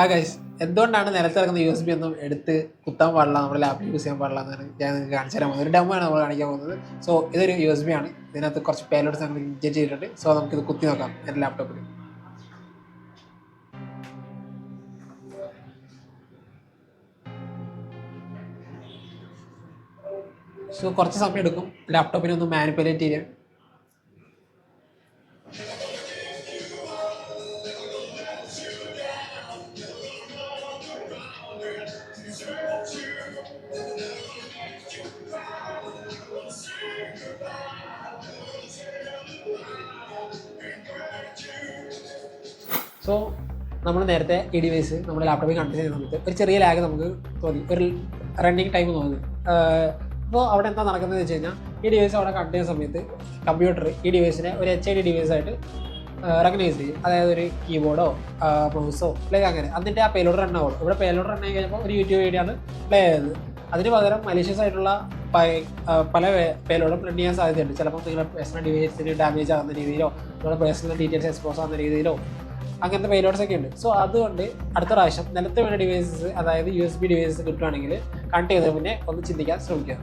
ആ ഗൈസ് എന്തുകൊണ്ടാണ് നിലത്തിറങ്ങുന്ന U S B ഒന്നും എടുത്ത് കുത്താൻ പാടില്ല നമ്മുടെ ലാപ്പിൽ യൂസ് ചെയ്യാൻ പാടില്ല എന്നാണ് ഞാൻ നിങ്ങൾക്ക് കാണിച്ചു തരാൻ പോകുന്നത്? ഒരു ഡെമോ ആണ് നമ്മൾ കാണിക്കാൻ പോകുന്നത്. സോ ഇതൊരു യു എസ് ബി ആണ്. ഇതിനകത്ത് കുറച്ച് പേലോട്ട് സാധനം ഇൻജക്ട് ചെയ്തിട്ടുണ്ട്. സോ നമുക്കിത് കുത്തി നോക്കാം എന്റെ ലാപ്ടോപ്പിൽ സോ കുറച്ച് സമയം എടുക്കും ലാപ്ടോപ്പിനെ ഒന്ന് മാനിപ്പുലേറ്റ് ചെയ്യാൻ. സോ നമ്മൾ നേരത്തെ എ ഡി വൈസ് നമ്മുടെ ലാപ്ടോപ്പിൽ കണക്ട് ചെയ്ത് സമയത്ത് ഒരു ചെറിയ ലാഗ് നമുക്ക് തോന്നി. ഒരു റണ്ണിങ് ടൈം തോന്നി. അപ്പോൾ അവിടെ എന്താ നടക്കുന്നത് വെച്ച് കഴിഞ്ഞാൽ ഈ ഡിവൈസ് അവിടെ കണക്ട് ചെയ്യുന്ന സമയത്ത് കമ്പ്യൂട്ടർ ഈ ഡിവൈസിനെ ഒരു എച്ച് ഐ ഡി ഡിവൈസ് ആയിട്ട് റെക്കഗ്നൈസ് ചെയ്യും. അതായത് ഒരു കീബോർഡോ മൗസോ അല്ലെങ്കിൽ അങ്ങനെ. അതിന്റെ ആ പേലോഡ് റൺ ആവുള്ളൂ. ഇവിടെ പേലോഡ് റൺ ആയി കഴിഞ്ഞപ്പോൾ ഒരു യൂട്യൂബ് വീഡിയോ ആണ് പ്ലേ ചെയ്തത് അതിന് പകരം മലീഷ്യസ് ആയിട്ടുള്ള പല പേലോഡും റൺ ചെയ്യാൻ സാധ്യതയുണ്ട്. ചിലപ്പോൾ നിങ്ങളുടെ പേഴ്സണൽ ഡിവൈസിന് ഡാമേജ് ആകുന്ന രീതിയിലോ നിങ്ങളുടെ പേഴ്സണൽ ഡീറ്റെയിൽസ് എക്സ്പോസ് ആകുന്ന രീതിയിലോ അങ്ങനത്തെ പേലോഡ്സ് ഒക്കെ ഉണ്ട്. സോ അതുകൊണ്ട് അടുത്ത പ്രാവശ്യം നിലത്ത് വേണ്ട ഡിവൈസസ് അതായത് യു എസ് ബി ഡിവൈസസ് കിട്ടുവാണെങ്കിൽ കണക്ട് ചെയ്തതിന് മുന്നേ ഒന്ന് ചിന്തിക്കാൻ ശ്രമിക്കുക.